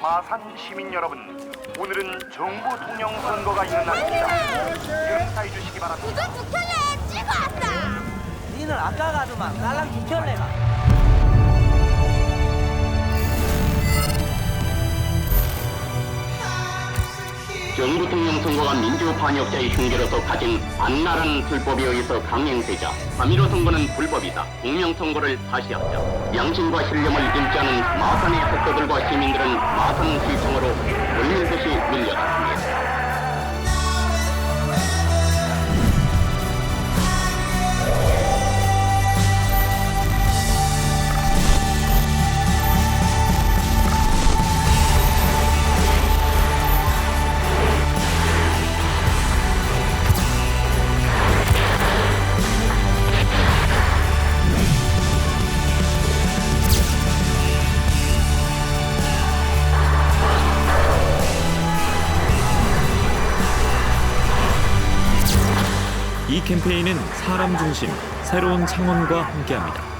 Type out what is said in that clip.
마산 시민 여러분, 오늘은 정부 통영 선거가 있는 날입니다. 용사해 주시기 바랍니다. 이거 지켜내 찍어 왔다. 니는 아까 가더만 나랑 지켜내가. 정부 통영 선거가 민주 반역자의 흉계로서 가진 안나라는 불법에 의해서 강행되자 3.15 선거는 불법이다. 공명 선거를 다시 하자. 양심과 신념을 잃지 않은 마산의 학도들과 시민들은 마산 시청으로 이 캠페인은 사람 중심, 새로운 창원과 함께합니다.